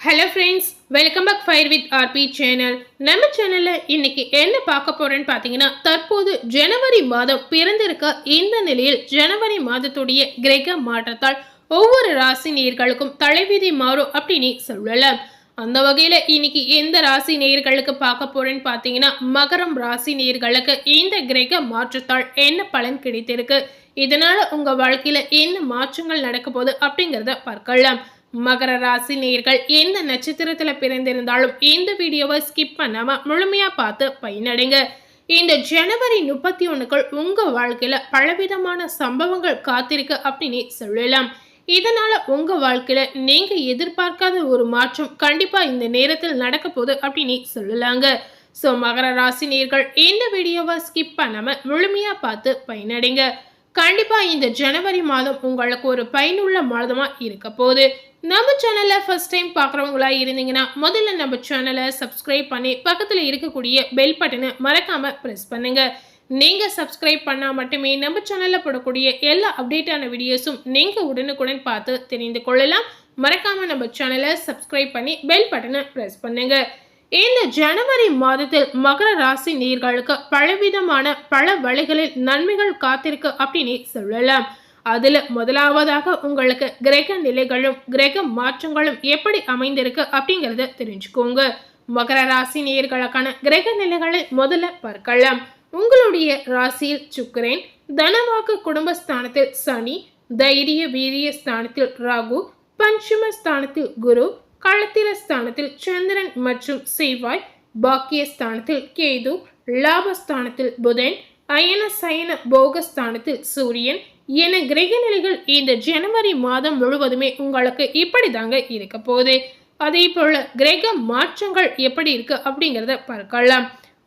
Hello friends welcome back fire with RP channel நம்ம சேனலில் இன்னைக்கு என்ன பார்க்க போகிறேன்னு பார்த்தீங்கன்னா தற்போது ஜனவரி மாதம் பிறந்திருக்க இந்த நிலையில் ஜனவரி மாதத்துடைய கிரக மாற்றத்தால் ஒவ்வொரு ராசி நேர்களுக்கும் தலைவிதி மாறும் அப்படின்னு சொல்லலாம். அந்த வகையில் இன்னைக்கு எந்த ராசி நேர்களுக்கு பார்க்க போகிறேன்னு பார்த்தீங்கன்னா மகரம் ராசி நேர்களுக்கு இந்த கிரக மாற்றத்தால் என்ன பலன் கிடைத்திருக்கு? இதனால் உங்கள் வாழ்க்கையில் என்ன மாற்றங்கள் நடக்க போகுது அப்படிங்கிறத பார்க்கலாம். மகர ராசி நேர்கள் எந்த நட்சத்திரத்துல பிறந்திருந்தாலும் இந்த வீடியோவை ஸ்கிப் பண்ணாம முழுமையா பார்த்து பயனடைங்க. இந்த ஜனவரி முப்பத்தி ஒண்ணுக்குள் உங்க வாழ்க்கையில பலவிதமான சம்பவங்கள் காத்திருக்கு அப்படின்னு சொல்லலாம். இதனால உங்க வாழ்க்கையில நீங்க எதிர்பார்க்காத ஒரு மாற்றம் கண்டிப்பா இந்த நேரத்தில் நடக்க போகுது அப்படின்னு சொல்லலாங்க. ஸோ மகர ராசி நேர்கள் இந்த வீடியோவை ஸ்கிப் பண்ணாம முழுமையா பார்த்து பயனடைங்க. கண்டிப்பா இந்த ஜனவரி மாதம் உங்களுக்கு ஒரு பயனுள்ள மாதமா இருக்க போகுது. நம்ம சேனலை ஃபஸ்ட் டைம் பார்க்குறவங்களா இருந்தீங்கன்னா முதல்ல நம்ம சேனலை சப்ஸ்கிரைப் பண்ணி பக்கத்தில் இருக்கக்கூடிய பெல் பட்டனை மறக்காமல் ப்ரெஸ் பண்ணுங்கள் நீங்கள் சப்ஸ்கிரைப் பண்ணால் மட்டுமே நம்ம சேனலில் போடக்கூடிய எல்லா அப்டேட்டான வீடியோஸும் நீங்கள் உடனுக்குடன் பார்த்து தெரிந்து கொள்ளலாம். மறக்காமல் நம்ம சேனலை சப்ஸ்கிரைப் பண்ணி பெல் பட்டனை ப்ரெஸ் பண்ணுங்கள் இந்த ஜனவரி மாதத்தில் மகர ராசி நீர்களுக்கு பலவிதமான பல வழிகளில் நன்மைகள் காத்திருக்கு அப்படின்னு சொல்லலாம். அதில் முதலாவதாக உங்களுக்கு கிரக நிலைகளும் கிரக மாற்றங்களும் எப்படி அமைந்திருக்கு அப்படிங்கிறத தெரிஞ்சுக்கோங்க. மகர ராசி நேர்களுக்கான கிரக நிலைகளை முதல்ல பார்க்கலாம். உங்களுடைய ராசியில் சுக்கிரன் தனவாக்கு குடும்பஸ்தானத்தில் சனி தைரிய வீரிய ஸ்தானத்தில் ராகு பஞ்சம ஸ்தானத்தில் குரு களத்திர ஸ்தானத்தில் சந்திரன் மற்றும் செவ்வாய் பாக்கிய ஸ்தானத்தில் கேது லாபஸ்தானத்தில் புதன் அயன சயன போகஸ்தானத்தில் சூரியன் என கிரக நிலைகள் இந்த ஜனவரி மாதம் முழுவதுமே உங்களுக்கு இப்படி தாங்க இருக்க போகுது. அதே போல கிரக மாற்றங்கள் எப்படி இருக்கு அப்படிங்கிறத பார்க்கலாம்.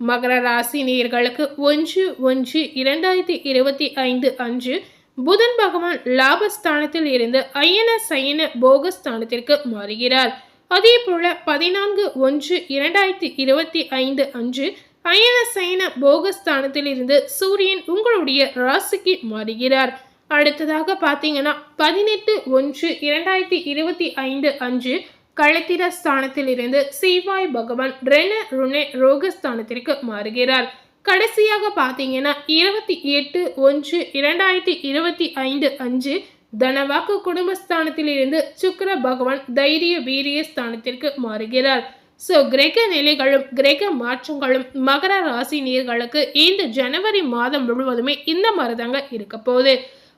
மகர ராசி நேர்களுக்கு ஒன்று ஒன்று இரண்டாயிரத்தி இருபத்தி ஐந்து அன்று புதன் பகவான் லாபஸ்தானத்தில் இருந்து அயன சயன போகஸ்தானத்திற்கு மாறுகிறார். அதே போல பதினான்கு ஒன்று இரண்டாயிரத்தி இருபத்தி ஐந்து அன்று அயன சயன போகஸ்தானத்தில் இருந்து சூரியன் உங்களுடைய ராசிக்கு மாறுகிறார். அடுத்ததாக பார்த்தீங்கன்னா பதினெட்டு ஒன்று இரண்டாயிரத்தி இருபத்தி ஐந்து அன்று களத்திர ஸ்தானத்திலிருந்து சிவாய் பகவான் ரென ருணே ரோகஸ்தானத்திற்கு மாறுகிறார். கடைசியாக பார்த்தீங்கன்னா இருபத்தி எட்டு ஒன்று இரண்டாயிரத்தி இருபத்தி ஐந்து அஞ்சு தனவாக்கு குடும்பஸ்தானத்திலிருந்து சுக்கர பகவான் தைரிய வீரிய ஸ்தானத்திற்கு மாறுகிறார். ஸோ கிரக நிலைகளும் கிரக மாற்றங்களும் மகர ராசி நீர்களுக்கு இந்த ஜனவரி மாதம் முழுவதுமே இந்த மாதிரி தாங்க இருக்க போகுது.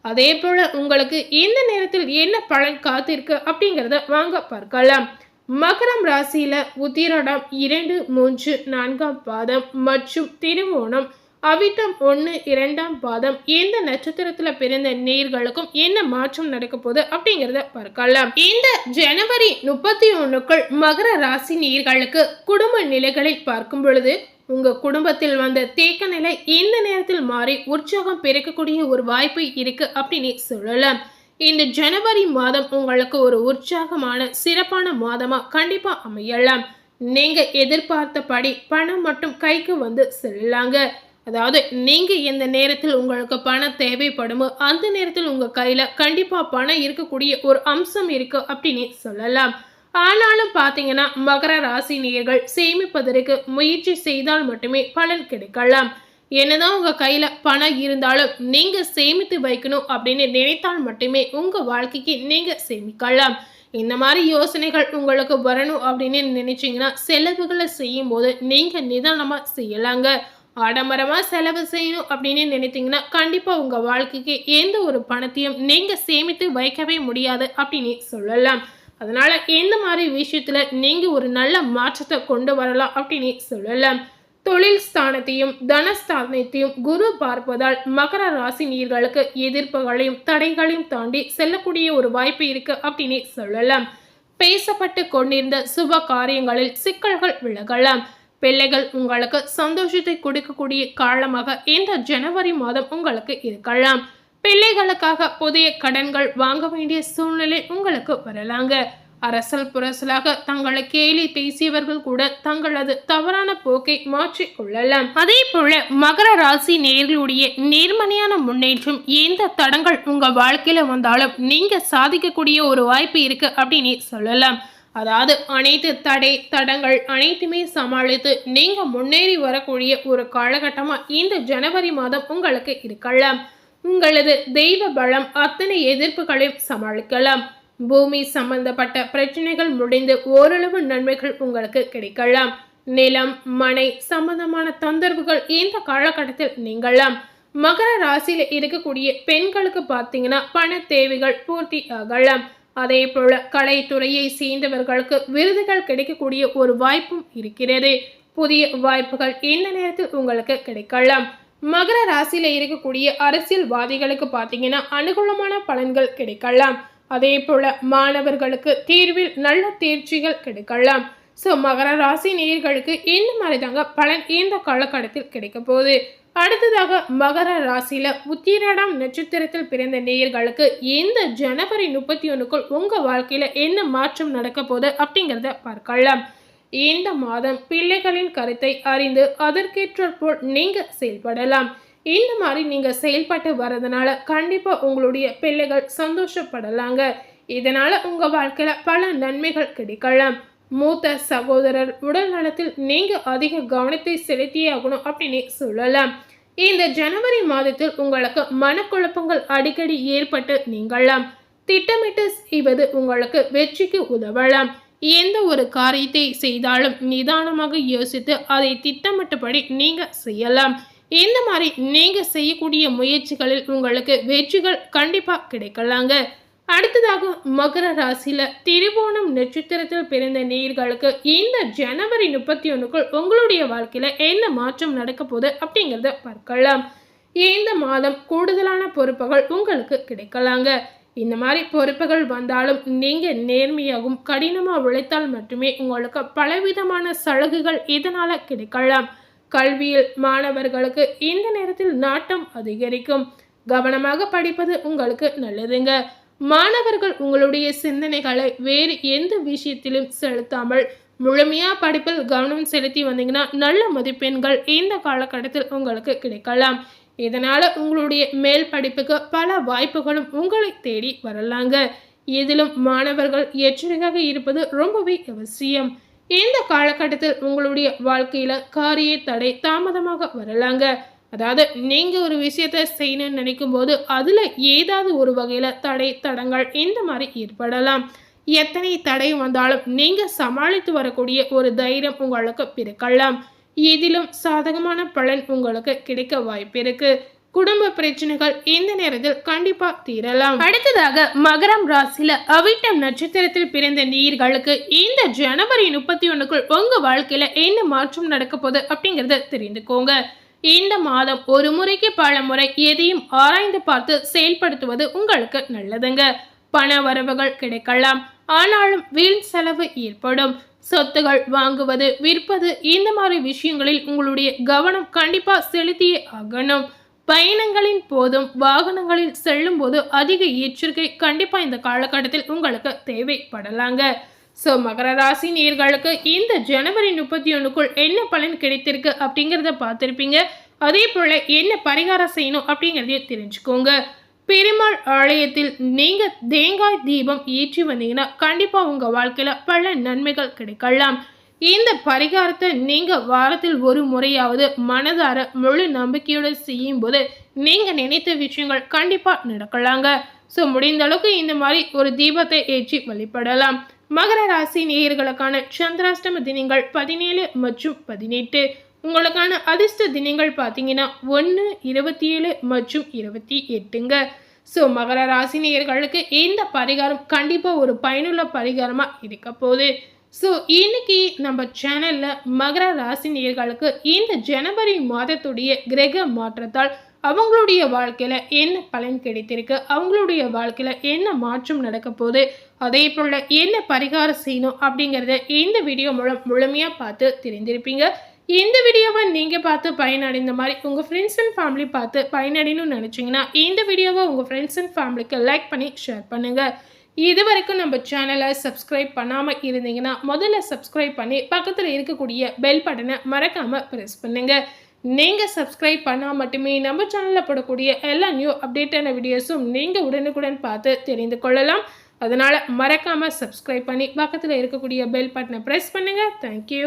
அதே போல் உங்களுக்கு இந்த நேரத்தில் என்ன பலன் காத்திருக்கு அப்படிங்கிறத வாங்க பார்க்கலாம். மகரம் ராசியில் உத்திரடம் இரண்டு மூன்று நான்காம் பாதம் மற்றும் திருவோணம் அவிட்டம் ஒன்று இரண்டாம் பாதம். எந்த நட்சத்திரத்துல பிறந்த நேர்களுக்கும் என்ன மாற்றம் நடக்க போகுது அப்படிங்கிறத பார்க்கலாம். இந்த ஜனவரி முப்பத்தி ஒண்ணுக்குள் மகர ராசி நேர்களுக்கு குடும்ப நிலைகளை பார்க்கும் பொழுது உங்க குடும்பத்தில் வந்த தேக்க நிலை இந்த நேரத்தில் மாறி உற்சாகம் பெருக்கக்கூடிய ஒரு வாய்ப்பு இருக்கு அப்படின்னு சொல்லலாம். இந்த ஜனவரி மாதம் உங்களுக்கு ஒரு உற்சாகமான சிறப்பான மாதமா கண்டிப்பா அமையலாம். நீங்க எதிர்பார்த்தபடி பணம் மட்டும் கைக்கு வந்து செல்லாங்க அதாவது நீங்கள் எந்த நேரத்தில் உங்களுக்கு பணம் தேவைப்படுமோ அந்த நேரத்தில் உங்கள் கையில் கண்டிப்பாக பணம் இருக்கக்கூடிய ஒரு அம்சம் இருக்குது அப்படின்னு சொல்லலாம். ஆனாலும் பார்த்தீங்கன்னா மகர ராசி நேர்கள் சேமிப்பதற்கு முயற்சி செய்தால் மட்டுமே பலன் கிடைக்கலாம். என்னதான் உங்கள் கையில் பணம் இருந்தாலும் நீங்கள் சேமித்து வைக்கணும் அப்படின்னு நினைத்தால் மட்டுமே உங்கள் வாழ்க்கைக்கு நீங்கள் சேமிக்கலாம். இந்த மாதிரி யோசனைகள் உங்களுக்கு வரணும் அப்படின்னு நினைச்சிங்கன்னா செலவுகளை செய்யும் போது நீங்கள் நிதானமாக செய்யலாங்க. ஆடம்பரமாக செலவு செய்யணும் அப்படின்னு நினைத்தீங்கன்னா கண்டிப்பாக உங்கள் வாழ்க்கைக்கு எந்த ஒரு பணத்தையும் நீங்கள் சேமித்து வைக்கவே முடியாது அப்படின்னு சொல்லலாம். அதனால் எந்த மாதிரி விஷயத்தில் நீங்கள் ஒரு நல்ல மாற்றத்தை கொண்டு வரலாம் அப்படின்னு சொல்லலாம். தொழில் ஸ்தானத்தையும் தனஸ்தானத்தையும் குரு பார்ப்பதால் மகர ராசி நீர்களுக்கு எதிர்ப்புகளையும் தடைகளையும் தாண்டி செல்லக்கூடிய ஒரு வாய்ப்பு இருக்கு அப்படின்னு சொல்லலாம். பேசப்பட்டு கொண்டிருந்த சுப காரியங்களில் சிக்கல்கள் விலகலாம். பிள்ளைகள் உங்களுக்கு சந்தோஷத்தை கொடுக்கக்கூடிய காலமாக இந்த ஜனவரி மாதம் உங்களுக்கு இருக்கலாம். பிள்ளைகளுக்காக புதிய கடன்கள் வாங்க வேண்டிய சூழ்நிலை உங்களுக்கு வரலாங்க. அரசல் புரசலாக தங்களை கேலி பேசியவர்கள் கூட தங்களது தவறான போக்கை மாற்றிக் கொள்ளலாம். அதே போல மகர ராசி நேர்களுடைய நேர்மறையான முன்னேற்றம் எந்த தடங்கள் உங்க வாழ்க்கையில வந்தாலும் நீங்க சாதிக்கக்கூடிய ஒரு வாய்ப்பு இருக்கு அப்படின்னு சொல்லலாம். அதாவது அனைத்து தடை தடங்கள் அனைத்துமே சமாளித்து நீங்க முன்னேறி வரக்கூடிய ஒரு காலகட்டமா இந்த ஜனவரி மாதம் உங்களுக்கு இருக்கலாம் உங்களது தெய்வ பலம் அத்தனை எதிர்ப்புகளையும் சமாளிக்கலாம். பூமி சம்பந்தப்பட்ட பிரச்சனைகள் முடிந்து ஓரளவு நன்மைகள் உங்களுக்கு கிடைக்கலாம் நிலம் மனை சம்பந்தமான தொந்தரவுகள் இந்த காலகட்டத்தில் நீங்களாம் மகர ராசியில இருக்கக்கூடிய பெண்களுக்கு பார்த்தீங்கன்னா பண தேவைகள் பூர்த்தி ஆகலாம். அதே போல கலைத்துறையை சேர்ந்தவர்களுக்கு விருதுகள் கிடைக்கக்கூடிய ஒரு வாய்ப்பும் இருக்கிறது. புதிய வாய்ப்புகள் இந்த நேரத்தில் உங்களுக்கு கிடைக்கலாம்? மகர ராசியில் இருக்கக்கூடிய அரசியல்வாதிகளுக்கு பார்த்தீங்கன்னா அனுகூலமான பலன்கள் கிடைக்கலாம். அதே போல மாணவர்களுக்கு தேர்வில் நல்ல தேர்ச்சிகள் கிடைக்கலாம். ஸோ மகர ராசி நேர்களுக்கு இந்த மாதிரி தாங்க பலன் இந்த காலகட்டத்தில் கிடைக்க போகுது? அடுத்ததாக மகர ராசியில உத்திரடாம் நட்சத்திரத்தில் பிறந்த நேயர்களுக்கு இந்த ஜனவரி முப்பத்தி ஒன்றுக்குள் உங்க வாழ்க்கையில என்ன மாற்றம் நடக்க போகுது அப்படிங்கிறத பார்க்கலாம். இந்த மாதம் பிள்ளைகளின் கருத்தை அறிந்து அதற்கேற்றபோல் நீங்க செயல்படலாம். இந்த மாதிரி நீங்க செயல்பட்டு வர்றதுனால கண்டிப்பா உங்களுடைய பிள்ளைகள் சந்தோஷப்படலாங்க. இதனால உங்க வாழ்க்கையில பல நன்மைகள் கிடைக்கலாம். மூத்த சகோதரர் உடல் நலத்தில் நீங்க அதிக கவனத்தை செலுத்தியே ஆகணும் அப்படின்னு சொல்லலாம். இந்த ஜனவரி மாதத்தில் உங்களுக்கு மனக்குழப்பங்கள் அடிக்கடி ஏற்பட்டு நீங்களாம் திட்டமிட்டு செய்வது உங்களுக்கு வெற்றிக்கு உதவலாம். எந்த ஒரு காரியத்தை செய்தாலும் நிதானமாக யோசித்து அதை திட்டமிட்டபடி நீங்க செய்யலாம். இந்த மாதிரி நீங்க செய்யக்கூடிய முயற்சிகளில் உங்களுக்கு வெற்றிகள் கண்டிப்பா கிடைக்கலாங்க. அடுத்ததாக மகர ராசியில் திருவோணம் நட்சத்திரத்தில் பிறந்த நேர்களுக்கு இந்த ஜனவரி முப்பத்தி ஒன்றுக்குள் உங்களுடைய வாழ்க்கையில் என்ன மாற்றம் நடக்க போகுது அப்படிங்கிறத பார்க்கலாம். இந்த மாதம் கூடுதலான பொறுப்புகள் உங்களுக்கு கிடைக்கலாங்க. இந்த மாதிரி பொறுப்புகள் வந்தாலும் நீங்கள் நேர்மையாகவும் கடினமாக உழைத்தால் மட்டுமே உங்களுக்கு பலவிதமான சலுகைகள் இதனால் கிடைக்கலாம். கல்வியில் மாணவர்களுக்கு இந்த நேரத்தில் நாட்டம் அதிகரிக்கும். கவனமாக படிப்பது உங்களுக்கு நல்லதுங்க. மாணவர்கள் உங்களுடைய சிந்தனைகளை வேறு எந்த விஷயத்திலும் செலுத்தாமல் முழுமையாக படிப்பில் கவனம் செலுத்தி வந்தீங்கன்னா நல்ல மதிப்பெண்கள் இந்த காலகட்டத்தில் உங்களுக்கு கிடைக்கலாம். இதனால் உங்களுடைய மேல் படிப்புக்கு பல வாய்ப்புகளும் உங்களை தேடி வரலாங்க. இதிலும் மாணவர்கள் எச்சரிக்கையாக இருப்பது ரொம்பவே அவசியம். இந்த காலகட்டத்தில் உங்களுடைய வாழ்க்கையில் காரிய தடை தாமதமாக வரலாங்க. அதாவது நீங்கள் ஒரு விஷயத்த செய்யணும்னு நினைக்கும் போது அதில் ஏதாவது ஒரு வகையில் தடை தடங்கள் இந்த மாதிரி ஏற்படலாம். எத்தனை தடை வந்தாலும் நீங்கள் சமாளித்து வரக்கூடிய ஒரு தைரியம் உங்களுக்கு பிறக்கலாம். இதிலும் சாதகமான பலன் உங்களுக்கு கிடைக்க வாய்ப்பு இருக்கு. குடும்ப பிரச்சனைகள் இந்த நேரத்தில் கண்டிப்பா தீரலாம். அடுத்ததாக மகரம் ராசியில அவிட்டம் நட்சத்திரத்தில் பிறந்த நீர்களுக்கு இந்த ஜனவரி முப்பத்தி ஒண்ணுக்குள் உங்க வாழ்க்கையில என்ன மாற்றம் நடக்க போகுது அப்படிங்கறத தெரிந்துக்கோங்க. இந்த மாதம் ஒரு முறைக்கு பல முறை எதையும் ஆராய்ந்து பார்த்து செயல்படுத்துவது உங்களுக்கு நல்லதுங்க. பண வரவுகள் கிடைக்கலாம். ஆனாலும் வீண் செலவு ஏற்படும். சொத்துகள் வாங்குவது விற்பது இந்த மாதிரி விஷயங்களில் உங்களுடைய கவனம் கண்டிப்பா செலுத்தியே ஆகணும். பயணங்களின் போதும் வாகனங்களில் செல்லும் போது அதிக எச்சரிக்கை கண்டிப்பா இந்த காலகட்டத்தில் உங்களுக்கு தேவைப்படலாங்க. ஸோ மகர ராசி நேர்களுக்கு இந்த ஜனவரி முப்பத்தி ஒன்றுக்குள் என்ன பலன் கிடைத்திருக்கு அப்படிங்கிறத பார்த்துருப்பீங்க. அதே போல் என்ன பரிகாரம் செய்யணும் அப்படிங்கிறதையும் தெரிஞ்சுக்கோங்க. பெருமாள் ஆலயத்தில் நீங்கள் தேங்காய் தீபம் ஏற்றி வந்தீங்கன்னா கண்டிப்பாக உங்கள் வாழ்க்கையில் பல நன்மைகள் கிடைக்கலாம். இந்த பரிகாரத்தை நீங்கள் வாரத்தில் ஒரு முறையாவது மனதார முழு நம்பிக்கையோடு செய்யும் போது நீங்கள் நினைத்த விஷயங்கள் கண்டிப்பாக நடக்கலாங்க. ஸோ முடிந்த அளவுக்கு இந்த மாதிரி ஒரு தீபத்தை ஏற்றி வழிபடலாம். மகர ராசி நேயர்களுக்கான சந்திராஷ்டம தினங்கள் பதினேழு மற்றும் பதினெட்டு. உங்களுக்கான அதிர்ஷ்ட தினங்கள் பார்த்தீங்கன்னா ஒன்று இருபத்தி ஏழு மற்றும் இருபத்தி எட்டுங்க. ஸோ மகர ராசி நேயர்களுக்கு இந்த பரிகாரம் கண்டிப்பாக ஒரு பயனுள்ள பரிகாரமாக இருக்க போகுது. ஸோ இன்னைக்கு நம்ம சேனலில் மகர ராசி நேயர்களுக்கு இந்த ஜனவரி மாதத்துடைய கிரக மாற்றத்தால் அவங்களுடைய வாழ்க்கையில் என்ன பலன் கிடைத்திருக்கு? அவங்களுடைய வாழ்க்கையில் என்ன மாற்றம் நடக்க போகுது? அதே போல் என்ன பரிகாரம் செய்யணும் அப்படிங்கிறத இந்த வீடியோ மூலம் முழுமையாக பார்த்து தெரிந்திருப்பீங்க. இந்த வீடியோவை நீங்கள் பார்த்து பயனடைந்த மாதிரி உங்கள் ஃப்ரெண்ட்ஸ் அண்ட் ஃபேமிலி பார்த்து பயனடையணும்னு நினச்சிங்கன்னா இந்த வீடியோவை உங்கள் ஃப்ரெண்ட்ஸ் அண்ட் ஃபேமிலிக்கு லைக் பண்ணி ஷேர் பண்ணுங்கள் இது வரைக்கும் நம்ம சேனலை சப்ஸ்கிரைப் பண்ணாமல் இருந்தீங்கன்னா முதல்ல சப்ஸ்கிரைப் பண்ணி பக்கத்தில் இருக்கக்கூடிய பெல் பட்டனை மறக்காமல் ப்ரெஸ் பண்ணுங்கள் நீங்கள் சப்ஸ்கிரைப் பண்ணால் மட்டுமே நம்ம சேனலில் போடக்கூடிய எல்லா நியூ அப்டேட்டான வீடியோஸும் நீங்கள் உடனுக்குடன் பார்த்து தெரிந்து கொள்ளலாம். அதனால் மறக்காமல் சப்ஸ்கிரைப் பண்ணி பக்கத்தில் இருக்கக்கூடிய பெல் பட்டனை ப்ரெஸ் பண்ணுங்கள் தேங்க்யூ